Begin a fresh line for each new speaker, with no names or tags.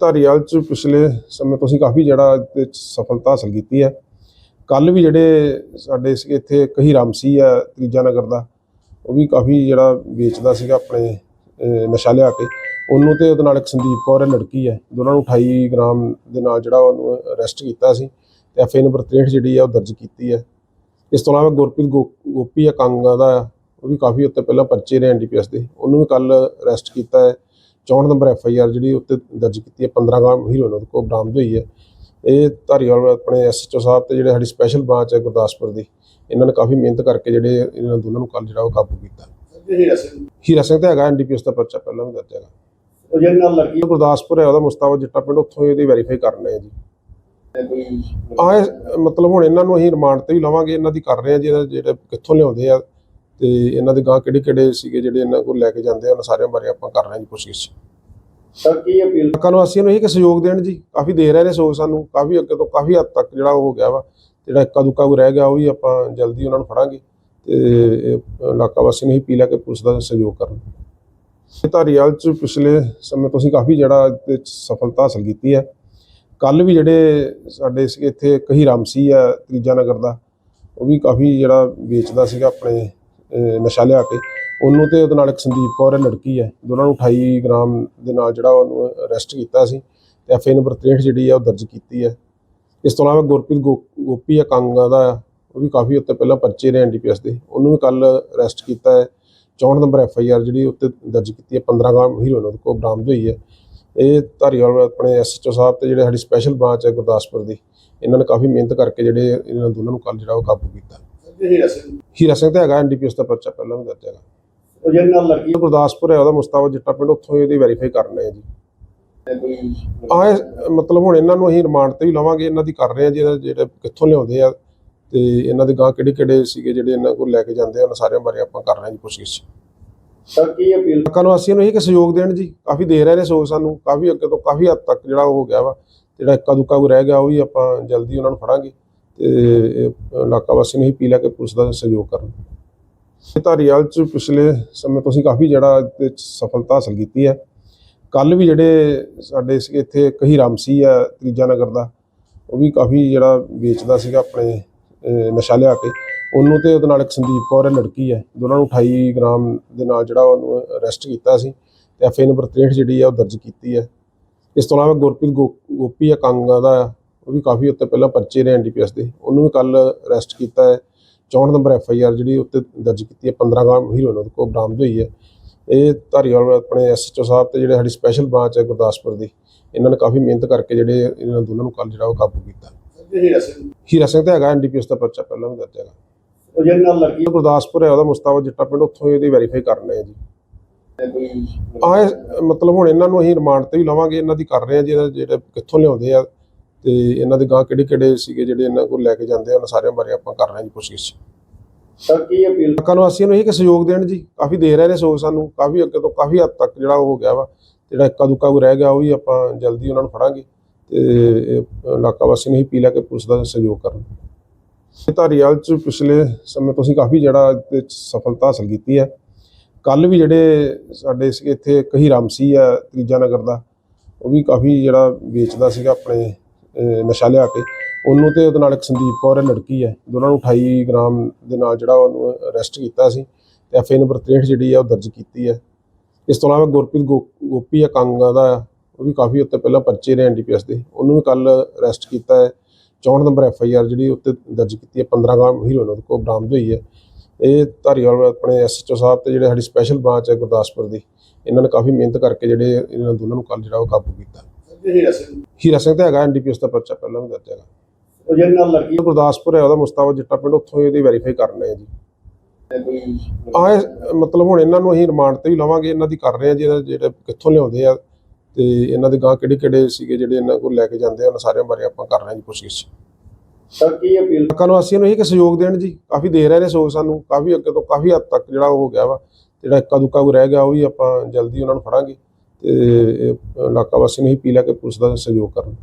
ਧਾਰੀਵਾਲ ਚ ਪਿਛਲੇ ਸਮੇਂ ਤੋਂ ਅਸੀਂ ਕਾਫੀ ਜਿਹੜਾ ਇਹਦੇ ਸਫਲਤਾ ਹਾਸਲ ਕੀਤੀ ਹੈ। ਕੱਲ ਵੀ ਜਿਹੜੇ ਸਾਡੇ ਸੀਗੇ ਇੱਥੇ ਕਹੀ ਰਾਮਸੀ ਹੈ ਤੀਜਾ ਨਗਰ ਦਾ ਉਹ ਵੀ ਕਾਫੀ ਜਿਹੜਾ ਵੇਚਦਾ ਸੀਗਾ ਆਪਣੇ ਅਹ, ਨਸ਼ਾ ਲਿਆ ਕੇ। ਉਹਨੂੰ ਤੇ ਉਹਦੇ ਨਾਲ ਇੱਕ ਸੰਦੀਪ ਕੌਰ ਹੈ ਲੜਕੀ ਹੈ। ਦੋਨਾਂ ਨੂੰ 28 ਗ੍ਰਾਮ ਦੇ ਨਾਲ ਜਿਹੜਾ ਉਹਨੂੰ ਅਰੈਸਟ ਕੀਤਾ ਸੀ ਤੇ ਐਫਏ ਨੰਬਰ 63 ਜਿਹੜੀ ਹੈ ਉਹ ਦਰਜ ਕੀਤੀ ਹੈ। ਇਸ ਤੋਂ ਇਲਾਵਾ ਗੁਰਪ੍ਰੀਤ ਗੋ- ਗੋਪੀ ਹੈ ਕਾਂਗਾ ਦਾ ਉਹ ਵੀ ਕਾਫੀ ਉੱਤੇ ਪਹਿਲਾਂ ਪਰਚੇ ਨੇ ਐਨਡੀਪੀਐਸ ਦੇ। ਉਹਨੂੰ ਵੀ ਕੱਲ ਅਰੈਸਟ ਕੀਤਾ ਹੈ। 64 ਨੰਬਰ ਐਫ ਆਈ ਆਰ ਜਿਹੜੀ ਉੱਤੇ ਦਰਜ ਕੀਤੀ ਹੈ 15 ਗ੍ਰਾਮ ਹੀਰੋਇਨ ਉਹਦੇ ਕੋਲ ਬਰਾਮਦ ਹੋਈ ਹੈ। ਇਹ ਧਾਰੀਵਾਲ ਆਪਣੇ ਐਸਐਚਓ ਸਾਹਿਬ ਤੇ ਜਿਹੜੇ ਸਾਡੀ ਸਪੈਸ਼ਲ ਬ੍ਰਾਂਚ ਹੈ ਗੁਰਦਾਸਪੁਰ ਦੀ ਇਹਨਾਂ ਨੇ ਕਾਫੀ ਮਿਹਨਤ ਕਰਕੇ ਜਿਹੜੇ ਇਹਨਾਂ ਦੋਨਾਂ ਨੂੰ ਕੱਲ ਜਿਹੜਾ ਉਹ ਕਾਬੂ ਕੀਤਾ।
ਹੀਰਾ ਸਿੰਘ।
ਤਾਂ ਹੈਗਾ ਐਨਡੀਪੀਐਸ ਦਾ ਪਰਚਾ ਪਹਿਲਾਂ ਵੀ ਦਰਜ ਹੈਗਾ।
ਉਹ ਨਾਲ
ਗੁਰਦਾਸਪੁਰ ਹੈ ਉਹਦਾ ਮੁਸਤਾਫਾ ਜੱਟਾ ਪਿੰਡ ਉੱਥੋਂ ਇਹਦੀ ਵੈਰੀਫਾਈ ਕਰਨਾ ਹੈ ਜੀ। ਆ ਮਤਲਬ ਹੁਣ ਇਹਨਾਂ ਨੂੰ ਅਸੀਂ ਰਿਮਾਂਡ ਤੇ ਵੀ ਲਵਾਂਗੇ ਇਹਨਾਂ ਦੀ ਕਰ ਰਹੇ ਆ ਜਿਹੜਾ ਜਿਹੜੇ ਕਿੱਥੋਂ ਲਿਆਉਂਦੇ ਆ ਤੇ ਇਹਨਾਂ ਦੇ ਗਾਂ ਕਿਹੜੇ ਕਿਹੜੇ ਸੀਗੇ ਜਿਹੜੇ ਇਹਨਾਂ ਕੋਲ ਲੈ ਕੇ ਜਾਂਦੇ ਆ ਉਹਨਾਂ ਸਾਰਿਆਂ ਬਾਰੇ ਆਪਾਂ ਕਰ ਰਹੇ ਹਾਂ ਜੀ ਕੋਸ਼ਿਸ਼।
ਸਰ ਕੀ ਅਪੀਲ
ਲੋਕਾਂ ਨੂੰ ਅਸੀਂ ਨੂੰ ਇਹ ਕਿ ਸਹਿਯੋਗ ਦੇਣ ਜੀ ਕਾਫੀ ਦੇ ਰਹੇ ਨੇ ਸਹਿਯੋਗ ਸਾਨੂੰ ਕਾਫੀ ਅੱਗੇ ਤੋਂ ਕਾਫੀ ਹੱਦ ਤੱਕ ਜਿਹੜਾ ਉਹ ਹੋ ਗਿਆ ਵਾ ਜਿਹੜਾ ਇੱਕਾ ਦੁੱਕਾ ਕੋਈ ਰਹਿ ਗਿਆ ਉਹ ਵੀ ਆਪਾਂ ਜਲਦੀ ਉਹਨਾਂ ਨੂੰ ਫੜਾਂਗੇ ਤੇ ਇਲਾਕਾ ਵਾਸੀ ਨੂੰ ਹੀ ਅਪੀਲ ਹੈ ਕਿ ਪੁਲਿਸ ਦਾ ਸਹਿਯੋਗ ਕਰਨ। ਧਾਰੀਵਾਲ ਚ ਪਿਛਲੇ ਸਮੇਂ ਤੋਂ ਅਸੀਂ ਕਾਫੀ ਜਿਹੜਾ ਸਫਲਤਾ ਹਾਸਲ ਕੀਤੀ ਹੈ। ਕੱਲ ਵੀ ਜਿਹੜੇ ਸਾਡੇ ਇੱਥੇ ਕਹੀ ਰਾਮਸੀ ਆ ਤੀਜਾ ਨਗਰ ਦਾ ਉਹ ਵੀ ਕਾਫੀ ਜਿਹੜਾ ਵੇਚਦਾ ਸੀਗਾ ਆਪਣੇ ਨਸ਼ਾ ਲਿਆ ਕੇ। ਉਹਨੂੰ ਤੇ ਉਹਦੇ ਨਾਲ ਇੱਕ ਸੰਦੀਪ ਕੌਰ ਹੈ ਲੜਕੀ ਹੈ, ਦੋਨਾਂ ਨੂੰ 28 ਗ੍ਰਾਮ ਦੇ ਨਾਲ ਜਿਹੜਾ ਉਹਨੂੰ ਅਰੈਸਟ ਕੀਤਾ ਸੀ ਤੇ ਐਫਏ ਨੰਬਰ 63 ਜਿਹੜੀ ਹੈ ਉਹ ਦਰਜ ਕੀਤੀ ਹੈ। ਇਸ ਤੋਂ ਇਲਾਵਾ ਗੁਰਪ੍ਰੀਤ ਗੋ- ਗੋਪੀ ਆ ਕਾਂਗਾ ਦਾ, ਉਹ ਵੀ ਕਾਫੀ ਉੱਤੇ ਪਹਿਲਾਂ ਪਰਚੇ ਨੇ ਐਨਡੀਪੀਐਸ ਦੇ। ਉਹਨੂੰ ਵੀ ਕੱਲ ਅਰੈਸਟ ਕੀਤਾ ਹੈ। 64 ਨੰਬਰ ਐਫ ਆਈ ਆਰ ਜਿਹੜੀ ਉੱਤੇ ਦਰਜ ਕੀਤੀ ਹੈ 15 ਗ੍ਰਾਮ ਹੀਰੋਇਨ ਉਹਦੇ ਕੋਲ ਬਰਾਮਦ ਹੋਈ ਹੈ। ਇਹ ਧਾਰੀਵਾਲ ਆਪਣੇ ਐਸਐਚਓ ਸਾਹਿਬ ਤੇ ਜਿਹੜੇ ਸਾਡੀ ਸਪੈਸ਼ਲ ਬ੍ਰਾਂਚ ਹੈ ਗੁਰਦਾਸਪੁਰ ਦੀ, ਇਹਨਾਂ ਨੇ ਕਾਫੀ ਮਿਹਨਤ ਕਰਕੇ ਜਿਹੜੇ ਇਹਨਾਂ ਦੋਨਾਂ ਨੂੰ ਕੱਲ ਜਿਹੜਾ ਉਹ ਕਾਬੂ ਕੀਤਾ।
ਹੀਰਾ ਸਿੰਘ।
ਹੀਰਾ ਸਿੰਘ ਤਾਂ ਹੈਗਾ ਐਨਡੀਪੀਐਸ ਦਾ ਪਰਚਾ ਪਹਿਲਾਂ ਵੀ ਦਰਜ ਹੈਗਾ।
ਉਹ ਜਿਹਦੇ ਨਾਲ ਲੜਕੀ
ਗੁਰਦਾਸਪੁਰ ਹੈ ਉਹਦਾ ਮੁਸਤਾਫਾ ਜੱਟਾ ਪਿੰਡ ਉੱਥੋਂ ਇਹਦੀ ਵੈਰੀਫਾਈ ਕਰਨਾ ਹੈ ਜੀ।
ਨੇ ਕੋਈ
ਆ ਇਹ ਮਤਲਬ ਹੁਣ ਇਹਨਾਂ ਨੂੰ ਅਸੀਂ ਰਿਮਾਂਡ ਤੇ ਵੀ ਲਵਾਂਗੇ ਇਹਨਾਂ ਦੀ ਕਰ ਰਹੇ ਆ ਜਿਹੜਾ ਜਿਹੜੇ ਕਿੱਥੋਂ ਲਿਆਉਂਦੇ ਆ ਤੇ ਇਹਨਾਂ ਦੇ ਗਾਂ ਕਿਹੜੇ ਕਿਹੜੇ ਸੀਗੇ ਜਿਹੜੇ ਇਹਨਾਂ ਕੋਲ ਲੈ ਕੇ ਜਾਂਦੇ ਆ ਉਹਨਾਂ ਸਾਰਿਆਂ ਬਾਰੇ ਆਪਾਂ ਕਰ ਰਹੇ ਹਾਂ ਜੀ ਕੋਸ਼ਿਸ਼।
ਸਰ ਕੀ ਅਪੀਲ
ਲੋਕਾਂ ਨੂੰ ਅਸੀਂ ਨੂੰ ਇਹ ਕਿ ਸਹਿਯੋਗ ਦੇਣ ਜੀ ਕਾਫੀ ਦੇ ਰਹੇ ਨੇ ਸਹਿਯੋਗ ਸਾਨੂੰ ਕਾਫੀ ਅੱਗੇ ਤੋਂ ਕਾਫੀ ਹੱਦ ਤੱਕ ਜਿਹੜਾ ਉਹ ਹੋ ਗਿਆ ਵਾ ਜਿਹੜਾ ਇੱਕਾ ਦੁੱਕਾ ਕੋਈ ਰਹਿ ਗਿਆ ਉਹ ਵੀ ਆਪਾਂ ਜਲਦੀ ਉਹਨਾਂ ਨੂੰ ਫੜਾਂਗੇ। ਤੇ ਇਹ ਇਲਾਕਾ ਵਾਸੀ ਨੂੰ ਹੀ ਅਪੀਲ ਹੈ ਕਿ ਪੁਲਿਸ ਦਾ ਸਹਿਯੋਗ ਕਰਨ। ਧਾਰੀਵਾਲ ਚ ਪਿਛਲੇ ਸਮੇਂ ਤੋਂ ਅਸੀਂ ਕਾਫੀ ਜਿਹੜਾ ਸਫਲਤਾ ਹਾਸਲ ਕੀਤੀ ਹੈ। ਕੱਲ ਵੀ ਜਿਹੜੇ ਸਾਡੇ ਸੀਗੇ ਇੱਥੇ ਕਹੀ ਰਾਮਸੀ ਆ ਤੀਜਾ ਨਗਰ ਦਾ, ਉਹ ਵੀ ਕਾਫੀ ਜਿਹੜਾ ਵੇਚਦਾ ਸੀਗਾ ਆਪਣੇ ਨਸ਼ਾ ਲਿਆ ਕੇ। ਉਹਨੂੰ ਤੇ ਉਹਦੇ ਨਾਲ ਇੱਕ ਸੰਦੀਪ ਕੌਰ ਹੈ, ਲੜਕੀ ਹੈ। ਦੋਨਾਂ ਨੂੰ 28 ਗ੍ਰਾਮ ਦੇ ਨਾਲ ਜਿਹੜਾ ਉਹਨੂੰ ਅਰੈਸਟ ਕੀਤਾ ਸੀ ਤੇ ਐਫਏ ਨੰਬਰ 63 ਜਿਹੜੀ ਹੈ ਉਹ ਦਰਜ ਕੀਤੀ ਹੈ। ਇਸ ਤੋਂ ਇਲਾਵਾ ਗੁਰਪ੍ਰੀਤ ਗੋ- ਗੋਪੀ ਆ ਕਾਂਗਾ ਦਾ ਉਹ ਵੀ ਕਾਫੀ ਉੱਤੇ ਪਹਿਲਾਂ ਪਰਚੇ ਨੇ ਐਨਡੀਪੀਐਸ ਦੇ। ਉਹਨੂੰ ਵੀ ਕੱਲ ਅਰੈਸਟ ਕੀਤਾ ਹੈ। 64 ਨੰਬਰ ਐਫ ਜਿਹੜੀ ਉੱਤੇ ਦਰਜ ਕੀਤੀ ਹੈ 15 ਗ੍ਰਾਮ ਹੀਰੋਇਨ ਉਹਦੇ ਕੋਲ ਬਰਾਮਦ ਹੋਈ ਹੈ। ਇਹ ਧਾਰੀਵਾਲ ਆਪਣੇ ਐਸਐਚਓ ਸਾਹਿਬ ਤੇ ਜਿਹੜੇ ਸਾਡੀ ਸਪੈਸ਼ਲ ਬ੍ਰਾਂਚ ਹੈ ਗੁਰਦਾਸਪੁਰ ਦੀ, ਇਹਨਾਂ ਨੇ ਕਾਫੀ ਮਿਹਨਤ ਕਰਕੇ ਜਿਹੜੇ ਇਹਨਾਂ ਦੋਨਾਂ ਨੂੰ ਕੱਲ ਜਿਹੜਾ ਉਹ ਕਾਬੂ ਕੀਤਾ।
ਹੀਰਾ ਸਿੰਘ
ਹੀਰਾ ਹੈਗਾ ਐਨਡੀਪੀਐਸ ਦਾ ਪਰਚਾ, ਪਹਿਲਾਂ ਵੀ ਦਰਜ ਹੈਗਾ।
ਉਹ ਜਿਹਦੇ ਨਾਲ ਲੜਕੀ
ਗੁਰਦਾਸਪੁਰ ਹੈ, ਉਹਦਾ ਮੁਸਤਾਫਾ ਜੱਟਾ ਪਿੰਡ, ਉੱਥੋਂ ਇਹਦੀ ਵੈਰੀਫਾਈ ਕਰਨਾ ਹੈ ਜੀ। ਆ ਮਤਲਬ ਹੁਣ ਇਹਨਾਂ ਨੂੰ ਅਸੀਂ ਰਿਮਾਂਡ ਤੇ ਵੀ ਲਵਾਂਗੇ, ਇਹਨਾਂ ਦੀ ਕਰ ਰਹੇ ਆ ਜਿਹੜਾ ਜਿਹੜੇ ਕਿੱਥੋਂ ਲਿਆਉਂਦੇ ਆ ਤੇ ਇਹਨਾਂ ਦੇ ਗਾਂ ਕਿਹੜੇ ਕਿਹੜੇ ਸੀਗੇ ਜਿਹੜੇ ਇਹਨਾਂ ਕੋਲ ਲੈ ਕੇ ਜਾਂਦੇ ਆ ਉਹਨਾਂ ਸਾਰਿਆਂ ਬਾਰੇ ਆਪਾਂ ਕਰ ਰਹੇ ਹਾਂ ਜੀ ਕੋਸ਼ਿਸ਼
ਸਰ ਕੀ ਅਪੀਲ?
ਲੋਕਾਂ ਨੂੰ ਅਸੀਂ ਨੂੰ ਇਹ ਕਿ ਸਹਿਯੋਗ ਦੇਣ ਜੀ ਕਾਫੀ ਦੇ ਰਹੇ ਨੇ ਸਹਿਯੋਗ ਸਾਨੂੰ ਕਾਫੀ ਅੱਗੇ ਤੋਂ ਕਾਫੀ ਹੱਦ ਤੱਕ ਜਿਹੜਾ ਉਹ ਹੋ ਗਿਆ ਵਾ ਜਿਹੜਾ ਇੱਕਾ ਦੁੱਕਾ ਕੋਈ ਰਹਿ ਗਿਆ ਉਹ ਵੀ ਆਪਾਂ ਜਲਦੀ ਉਹਨਾਂ ਨੂੰ ਫੜਾਂਗੇ ਤੇ ਇਹ ਇਲਾਕਾ ਵਾਸੀ ਨੂੰ ਹੀ ਅਪੀਲ ਹੈ ਕਿ ਪੁਲਿਸ ਦਾ ਸਹਿਯੋਗ ਕਰਨ। ਧਾਰੀਵਾਲ ਚ ਪਿਛਲੇ ਸਮੇਂ ਤੋਂ ਅਸੀਂ ਕਾਫੀ ਜਿਹੜਾ ਸਫਲਤਾ ਹਾਸਲ ਕੀਤੀ ਹੈ। ਕੱਲ ਵੀ ਜਿਹੜੇ ਸਾਡੇ ਸੀਗੇ ਇੱਥੇ ਕਹੀ ਰਾਮਸੀ ਆ ਤੀਜਾ ਨਗਰ ਦਾ ਉਹ ਵੀ ਕਾਫੀ ਜਿਹੜਾ ਵੇਚਦਾ ਸੀਗਾ ਆਪਣੇ ਨਸ਼ਾ ਲਿਆ ਕੇ। ਉਹਨੂੰ ਤੇ ਉਹਦੇ ਨਾਲ ਇੱਕ ਸੰਦੀਪ ਕੌਰ ਹੈ ਲੜਕੀ ਹੈ। ਦੋਨਾਂ ਨੂੰ 28 ਗ੍ਰਾਮ ਦੇ ਨਾਲ ਜਿਹੜਾ ਉਹਨੂੰ ਅਰੈਸਟ ਕੀਤਾ ਸੀ ਤੇ ਐਫਏ ਨੰਬਰ 63 ਜਿਹੜੀ ਹੈ ਉਹ ਦਰਜ ਕੀਤੀ ਹੈ। ਇਸ ਤੋਂ ਇਲਾਵਾ ਗੁਰਪ੍ਰੀਤ ਗੋ- ਗੋਪੀ ਹੈ, ਕਾਂਗਾ ਦਾ। ਉਹ ਵੀ ਕਾਫੀ ਉੱਤੇ ਪਹਿਲਾਂ ਪਰਚੇ ਨੇ ਐਨਡੀਪੀਐਸ ਦੇ। ਉਹਨੂੰ ਵੀ ਕੱਲ ਅਰੈਸਟ ਕੀਤਾ ਹੈ। 64 ਨੰਬਰ ਐਫ ਆਈ ਆਰ ਜਿਹੜੀ ਉੱਤੇ ਦਰਜ ਕੀਤੀ ਹੈ। 15 ਗ੍ਰਾਮ ਹੀਰੋਇਨ ਉਹਦੇ ਕੋਲ ਬਰਾਮਦ ਹੋਈ ਹੈ। ਇਹ ਧਾਰੀਵਾਲ ਆਪਣੇ ਐਸਐਚਓ ਸਾਹਿਬ ਤੇ ਜਿਹੜੇ ਸਾਡੀ ਸਪੈਸ਼ਲ ਬ੍ਰਾਂਚ ਹੈ ਗੁਰਦਾਸਪੁਰ ਦੀ, ਇਹਨਾਂ ਨੇ ਕਾਫੀ ਮਿਹਨਤ ਕਰਕੇ ਜਿਹੜੇ ਇਹਨਾਂ ਦੋਨਾਂ ਨੂੰ ਕੱਲ ਜਿਹੜਾ ਉਹ ਕਾਬੂ ਕੀਤਾ।
ਹੀਰਾ ਸਿੰਘ।
ਹੀਰਾ ਸਿੰਘ ਤਾਂ ਹੈਗਾ ਐਨਡੀਪੀਐਸ ਦਾ ਪਰਚਾ ਪਹਿਲਾਂ ਵੀ ਦਰਜ ਹੈਗਾ।
ਉਹ ਜਿਹਦੇ ਨਾਲ ਲੜਕੀ
ਗੁਰਦਾਸਪੁਰ ਹੈ ਉਹਦਾ ਮੁਸਤਾਫਾ ਜੱਟਾ ਪਿੰਡ ਉੱਥੋਂ ਇਹਦੀ ਵੈਰੀਫਾਈ ਕਰਨਾ ਹੈ ਜੀ। ਆ ਇਹ ਮਤਲਬ ਹੁਣ ਇਹਨਾਂ ਨੂੰ ਅਸੀਂ ਰਿਮਾਂਡ ਤੇ ਵੀ ਲਵਾਂਗੇ ਇਹਨਾਂ ਦੀ ਕਰ ਰਹੇ ਆ ਜਿਹੜਾ ਜਿਹੜੇ ਕਿੱਥੋਂ ਲਿਆਉਂਦੇ ਆ ਤੇ ਇਹਨਾਂ ਦੇ ਗਾਂ ਕਿਹੜੇ ਕਿਹੜੇ ਸੀਗੇ ਜਿਹੜੇ ਇਹਨਾਂ ਕੋਲ ਲੈ ਕੇ ਜਾਂਦੇ ਆ ਉਹਨਾਂ ਸਾਰਿਆਂ ਬਾਰੇ ਆਪਾਂ ਕਰ ਰਹੇ ਹਾਂ ਜੀ ਕੋਸ਼ਿਸ਼।
ਸਰ ਕੀ ਅਪੀਲ?
ਲੋਕਾਂ ਨੂੰ ਅਸੀਂ ਨੂੰ ਇਹ ਕਿ ਸਹਿਯੋਗ ਦੇਣ ਜੀ ਕਾਫੀ ਦੇ ਰਹੇ ਨੇ ਸਹਿਯੋਗ ਸਾਨੂੰ ਕਾਫੀ ਅੱਗੇ ਤੋਂ ਕਾਫੀ ਹੱਦ ਤੱਕ ਜਿਹੜਾ ਉਹ ਹੋ ਗਿਆ ਵਾ ਜਿਹੜਾ ਇੱਕਾ ਦੁੱਕਾ ਕੋਈ ਰਹਿ ਗਿਆ ਉਹ ਵੀ ਆਪਾਂ ਜਲਦੀ ਉਹਨਾਂ ਨੂੰ ਫੜਾਂਗੇ। ਤੇ ਇਲਾਕਾ ਵਾਸੀ ਨੂੰ ਹੀ ਅਪੀਲ ਹੈ ਕਿ ਪੁਲਿਸ ਦਾ ਸਹਿਯੋਗ ਕਰਨ।